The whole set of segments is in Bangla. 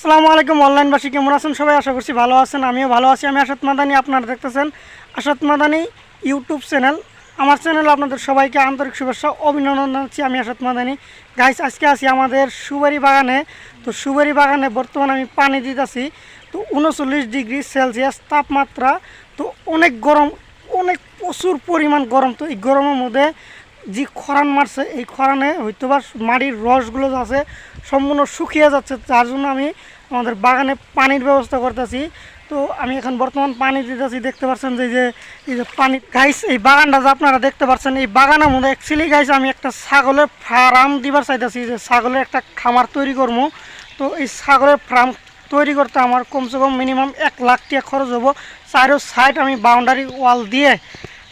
আসসালামু আলাইকুম অনলাইনবাসী কেমন আছেন? সবাই আশা করছি ভালো আছেন, আমিও ভালো আছি। আমি আসাদ মাদানি, আপনারা দেখতেছেন আসাদ মাদানি ইউটিউব চ্যানেল। আমার চ্যানেলে আপনাদের সবাইকে আন্তরিক শুভেচ্ছা, অভিনন্দন জানাচ্ছি। আমি আসাদ মাদানি। গাইস আজকে আছি আমাদের সুবারি বাগানে। তো সুবারি বাগানে বর্তমানে আমি পানি দিতেছি। তো উনচল্লিশ ডিগ্রি সেলসিয়াস তাপমাত্রা। তো অনেক গরম, অনেক প্রচুর পরিমাণ গরম। তো এই গরমের মধ্যে যে খরান মারছে, এই খরানে হয়তো বা মাটির রসগুলো আছে সম্পূর্ণ শুকিয়ে যাচ্ছে যার জন্য আমি আমাদের বাগানে পানির ব্যবস্থা করতেছি। তো আমি এখন বর্তমান পানি দিতেছি, দেখতে পাচ্ছেন যে যে, এই যে পানি গাইস এই বাগানটা যে আপনারা দেখতে পাচ্ছেন এই বাগানের মধ্যে অ্যাকচুয়ালি গাইস আমি একটা ছাগলের ফার্ম দিবার চাইতেছি, যে ছাগলের একটা খামার তৈরি করব। তো এই ছাগলের ফার্ম তৈরি করতে আমার কমসে কম মিনিমাম এক লাখ টাকা খরচ হব। চারো সাইড আমি বাউন্ডারি ওয়াল দিয়ে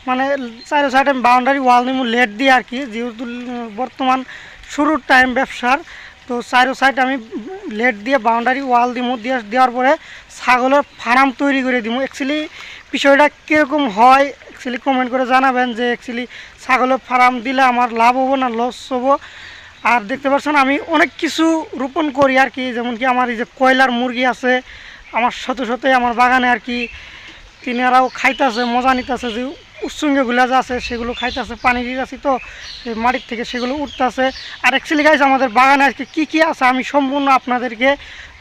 মানে চারো সাইডে বাউন্ডারি ওয়াল নিমু লেট দিয়ে আর কি, যেহেতু বর্তমান শুরুর টাইম ব্যবসার, তো চারো সাইড আমি লেট দিয়ে বাউন্ডারি ওয়াল দিমু, দিয়ে দেওয়ার পরে ছাগলের ফার্ম তৈরি করে দিমু। অ্যাকচুয়ালি বিষয়টা কীরকম হয় অ্যাকচুয়ালি কমেন্ট করে জানাবেন যে অ্যাকচুয়ালি ছাগলের ফার্ম দিলে আমার লাভ হব না লস হব। আর দেখতে পাচ্ছেন, আমি অনেক কিছু রোপণ করি আর কি, যেমন কি আমার এই যে কয়লার মুরগি আছে, আমার সাথে সাথে আমার বাগানে আর কি, তিনারাও খাইতেছে, মজা নিতেছে, যে উচ্ছঙ্গগুলো যা আছে সেগুলো খাইতেছে, পানি দিতেছি তো মাটির থেকে সেগুলো উঠতেছে। আর অ্যাকচুয়ালি গাইজ আমাদের বাগানে আজকে কী কী আছে আমি সম্পূর্ণ আপনাদেরকে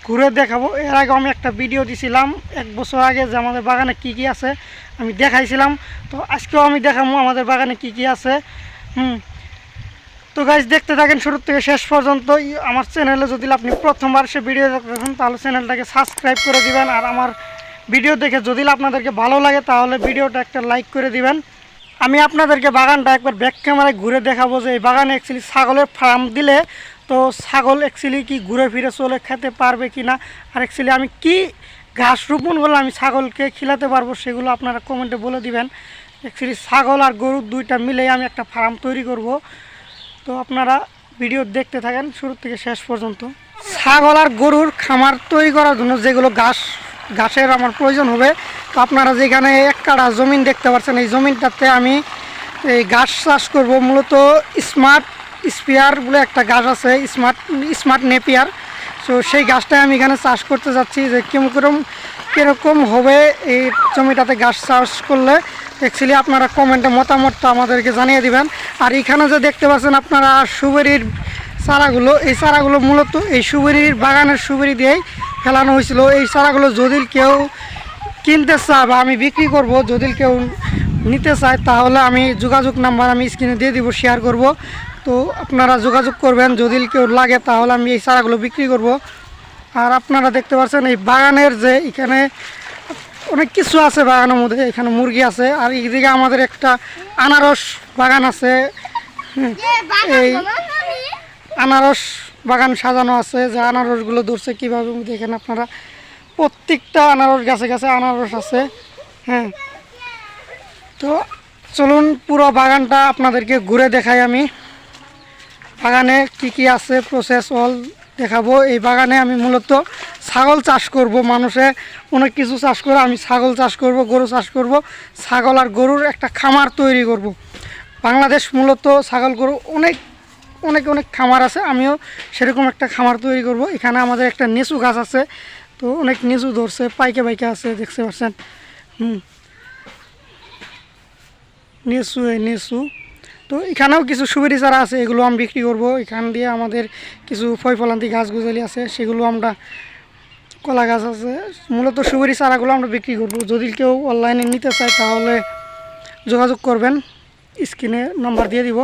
ঘুরে দেখাবো। এর আগে আমি একটা ভিডিও দিছিলাম এক বছর আগে যে আমাদের বাগানে কী কী আছে, আমি দেখাইছিলাম। তো আজকেও আমি দেখাবো আমাদের বাগানে কী কী আছে। হুম। তো গাইজ দেখতে থাকেন শুরু থেকে শেষ পর্যন্ত। আমার চ্যানেলে যদি আপনি প্রথমবার সে ভিডিও দেখতে থাকেন তাহলে চ্যানেলটাকে সাবস্ক্রাইব করে দিবেন। আর আমার ভিডিও দেখে যদি আপনাদেরকে ভালো লাগে, তাহলে ভিডিওটা একটা লাইক করে দিবেন। আমি আপনাদেরকে বাগানটা একবার ব্যাক ক্যামেরায় ঘুরে দেখাবো যে এই বাগানে অ্যাকচুয়ালি ছাগলের ফার্ম দিলে তো ছাগল অ্যাকচুয়ালি কি ঘুরে ফিরে চলে, খেতে পারবে কি না আর অ্যাকচুয়ালি আমি কি ঘাস রোপণ করলে আমি ছাগলকে খিলাতে পারব সেগুলো আপনারা কমেন্টে বলে দিবেন। অ্যাকচুয়ালি ছাগল আর গরু দুইটা মিলেই আমি একটা ফার্ম তৈরি করব। তো আপনারা ভিডিও দেখতে থাকেন, শুরু থেকে শেষ পর্যন্ত। ছাগল আর গরুর খামার তৈরি করার জন্য যেগুলো ঘাস ঘাসের আমার প্রয়োজন হবে। তো আপনারা যেখানে এক কাড়া জমিন দেখতে পাচ্ছেন, এই জমিনটাতে আমি এই ঘাস চাষ করব। মূলত স্মার্ট স্পিয়ার বলে একটা ঘাস আছে, স্মার্ট স্মার্ট নেপিয়ার। তো সেই গাছটাই আমি এখানে চাষ করতে যাচ্ছি যে কীরকম, কীরকম হবে এই জমিটাতে গাছ চাষ করলে। অ্যাকচুয়ালি আপনারা কমেন্টে মতামতটা আমাদেরকে জানিয়ে দিবেন। আর এখানে যে দেখতে পাচ্ছেন আপনারা সুবেরির চারাগুলো, এই চারাগুলো মূলত এই সুবেরির বাগানের সুবেরি দিয়েই ফেলানো হয়েছিল। এই চারাগুলো যদি কেউ কিনতে চায় বা আমি বিক্রি করব যদি কেউ নিতে চায় তাহলে আমি যোগাযোগ নাম্বার আমি স্ক্রিনে দিয়ে দিব শেয়ার করব। তো আপনারা যোগাযোগ করবেন যদি কেউ লাগে তাহলে আমি এই চারাগুলো বিক্রি করব। আর আপনারা দেখতে পাচ্ছেন এই বাগানের যে এখানে অনেক কিছু আছে বাগানের মধ্যে এখানে মুরগি আছে। আর এইদিকে আমাদের একটা আনারস বাগান আছে। এই আনারস বাগান সাজানো আছে, যে আনারসগুলো ধরছে, কীভাবে দেখেন আপনারা। প্রত্যেকটা আনারস গাছে গাছে আনারস আছে হ্যাঁ। তো চলুন পুরো বাগানটা আপনাদেরকে ঘুরে দেখাই আমি। বাগানে কি কি আছে প্রসেস অল দেখাবো। এই বাগানে আমি মূলত ছাগল চাষ করব মানুষে। অনেক কিছু চাষ করে আমি ছাগল চাষ করব, গরু চাষ করব। ছাগল আর গরুর একটা খামার তৈরি করব। বাংলাদেশ মূলত ছাগল গরু অনেক অনেক অনেক খামার আছে, আমিও সেরকম একটা খামার তৈরি করব। এখানে আমাদের একটা নেচু গাছ আছে, তো অনেক নেচু ধরছে, পাইকে পাইকে আছে, দেখতে পাচ্ছেন। হুম। নিচু নিচু। তো এখানেও কিছু সুবেরি চারা আছে, এগুলো আমি বিক্রি করব। এখান দিয়ে আমাদের কিছু ফয় ফলান্তি গাছ গুজলি আছে, সেগুলো আমরা কলা গাছ আছে। মূলত সুবেরি চারাগুলো আমরা বিক্রি করব। যদি কেউ অনলাইনে নিতে চায় তাহলে যোগাযোগ করবেন, স্ক্রিনে নাম্বার দিয়ে দিব।